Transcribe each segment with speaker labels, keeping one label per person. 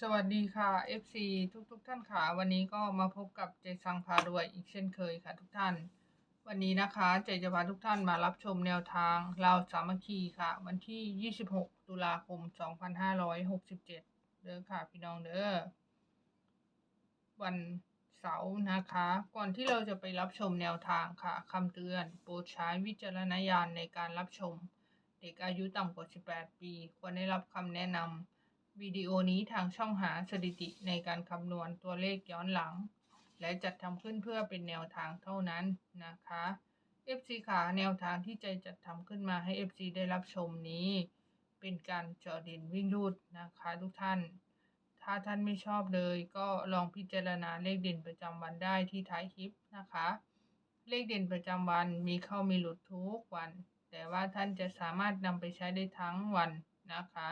Speaker 1: สวัสดีค่ะ FC ทุกทุกๆท่านค่ะ วันนี้ก็มาพบกับเจสังพารวยอีกเช่นเคยค่ะทุกท่าน วันนี้นะคะเจจะพาทุกท่านมารับชมแนวทางเราวสามัคคีค่ะ วันที่ 26 ตุลาคม 2567 เด้อค่ะพี่น้องเด้อวันเสาร์นะคะ ก่อนที่เราจะไปรับชมแนวทางค่ะคำเตือนโปรดใช้วิจารณญาณในการรับชม เด็กอายุต่ำกว่า 18 ปี ควรได้รับคำแนะนำ วิดีโอนี้ทางช่องหาสถิติในการคำนวณตัวเลขย้อนหลัง และจัดทำขึ้นเพื่อเป็นแนวทางเท่านั้นนะคะ FC ขาแนวทางที่ใจจัดทำขึ้นมาให้ FC ได้รับชมนี้ เป็นการเจาะเด่นวิ่งรูดนะคะทุกท่าน ถ้าท่านไม่ชอบเลยก็ลองพิจารณาเลขเด่นประจำวันได้ที่ท้ายคลิปนะคะ เลขเด่นประจำวันมีเข้ามีหลุดทุกวัน แต่ว่าท่านจะสามารถนำไปใช้ได้ทั้งวันนะคะ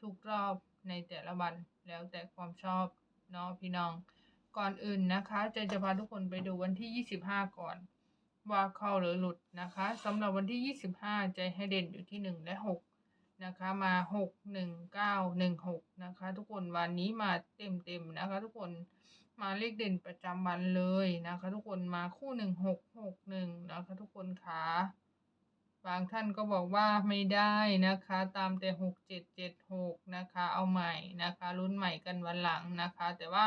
Speaker 1: ทุกรอบ ในแต่ละวันแล้วแต่ความชอบเนาะพี่น้อง ก่อนอื่นนะคะใจจะพาทุกคนไปดูวันที่ 25 ก่อน ว่าเข้าหรือหลุดนะคะสำหรับวันที่ 25 ใจให้เด่นอยู่ที่ 1 และ 6 นะคะ มา 6 1 9 1 6 นะคะ ทุกคนวันนี้มาเต็มๆนะคะ ทุกคนมาเลขเด่นประจำวันเลยนะคะ ทุกคนมาคู่ 1 6 6 1 นะคะ ทุกคนคะ บางท่านก็บอกว่าไม่ได้นะคะ ตามแต่ 6 7 7 6 นะคะ เอาใหม่นะคะรุ่นใหม่กันวันหลังนะคะ แต่ว่า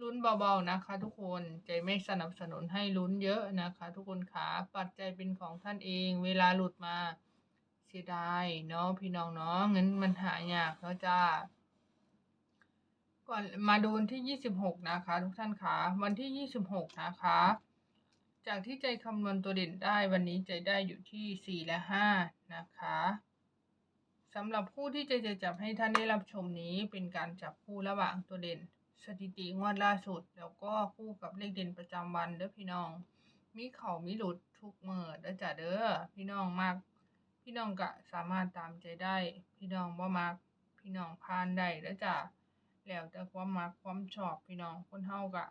Speaker 1: ลุ้นเบาๆนะคะ ทุกคนใจไม่สนับสนุนให้ลุ้นเยอะนะคะ ทุกคนขาปัจจัยเป็นของท่านเอง เวลาหลุดมาเสียดายเนาะพี่น้องเนาะเงินมันหายากแล้วจ้าก่อนมาดูวันที่ 26 นะคะ ทุกท่านคะวันที่ 26 นะคะ จากที่ใจคำนวณตัวเด่นได้วันนี้ใจได้อยู่ที่ 4 และ 5 นะคะสำหรับคู่ที่ใจจะจับให้ท่านได้รับชมนี้เป็นการจับคู่ระหว่างตัวเด่น สถิติงวดล่าสุด แล้วก็คู่กับเลขเด่นประจำวันเด้อพี่น้อง มีเข่ามีหลุดทุกเมื่อเด้อจ้าเด้อพี่น้องมากพี่น้องก็สามารถตามใจได้ พี่น้องว่ามักพี่น้องพานได้แล้วจ้ะแล้วแต่ความมักความชอบพี่น้องคนเฮาก็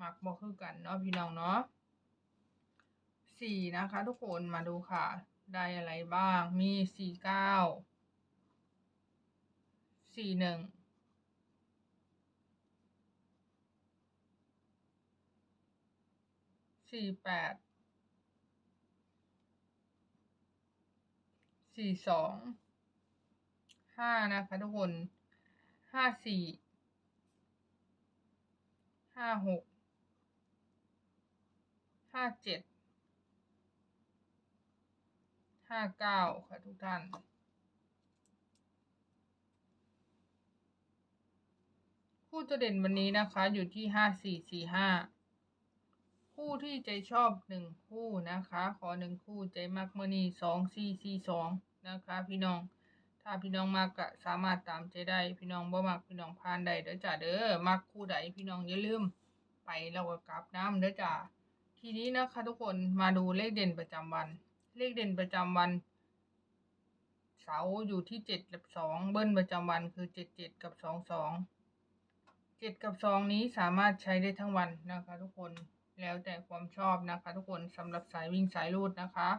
Speaker 1: มักบ่คือกันเนาะพี่น้องเนาะ สี่นะคะ ทุกคนมาดูค่ะ ได้อะไรบ้างมีสี่เก้าสี่หนึ่งสี่แปดสี่สองห้านะคะทุกคนห้าสี่ห้าหกห้าเจ็ด ห้าเก้าค่ะทุกท่านคู่ตัวเด่นวันนี้นะคะอยู่ที่ห้าสี่สี่ห้าคู่ที่ใจชอบหนึ่งคู่นะคะ ขอหนึ่งคู่ใจมักเมื่อนี้สองสี่สี่สองนะคะ พี่น้อง ถ้าพี่น้องมากก็สามารถตามใจได้พี่น้องบ่มักพี่น้องพานได้เด้อจ้าเด้อมักคู่ใดพี่น้องอย่าลืมไปเราก็กลับน้ำเด้อจ้าทีนี้นะคะทุกคนมาดูเลขเด่นประจำวัน เลขเด่นประจำวัน เสาร์อยู่ที่เจ็ดกับสองเบิ้ลประจำวันคือเจ็ดเจ็ดกับสองสองเจ็ดกับสองนี้สามารถใช้ได้ทั้งวันนะคะ ทุกคนแล้วแต่ความชอบนะคะ ทุกคนสำหรับสายวิ่งสายรูดนะคะ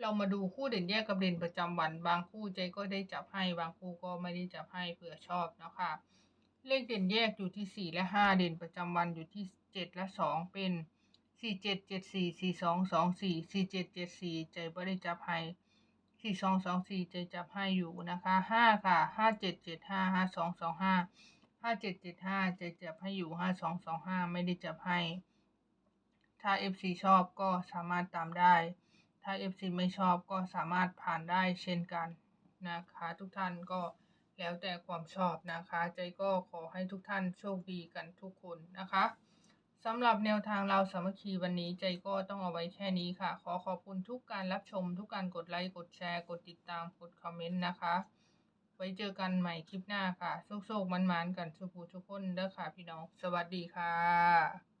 Speaker 1: เรามาดูคู่เด่นแยกกับเด่นประจำวัน บางคู่ใจก็ได้จับให้บางคู่ก็ไม่ได้จับให้เผื่อชอบนะคะเลขเด่นแยกอยู่ที่สี่และห้าเด่นประจำวันอยู่ที่เจ็ดและสองเป็น สี่เจ็ดเจ็ดสี่สี่สองสองสี่สี่เจ็ดเจ็ดสี่ใจไม่ได้จับให้สี่สองสองสี่ใจจับให้อยู่นะคะห้าค่ะห้าเจ็ดเจ็ดห้าห้าสองสองห้าห้าเจ็ดเจ็ดห้าใจจับให้อยู่ห้าสองสองห้าไม่ได้จับให้ ถ้า FC ชอบก็สามารถตามได้ ถ้า FC ไม่ชอบก็สามารถผ่านได้เช่นกันนะคะ ทุกท่านก็แล้วแต่ความชอบนะคะ ใจก็ขอให้ทุกท่านโชคดีกันทุกคนนะคะ สำหรับแนวทางเราสามัคคีวันนี้ใจก็ต้องเอาไว้แค่นี้ค่ะ ขอขอบคุณทุกการรับชม ทุกการกดไลค์ กดแชร์ กดติดตาม กดคอมเมนต์นะคะ ไว้เจอกันใหม่คลิปหน้าค่ะ โชคๆมันๆกันทุกผู้ทุกคนเด้อค่ะพี่น้อง สวัสดีค่ะ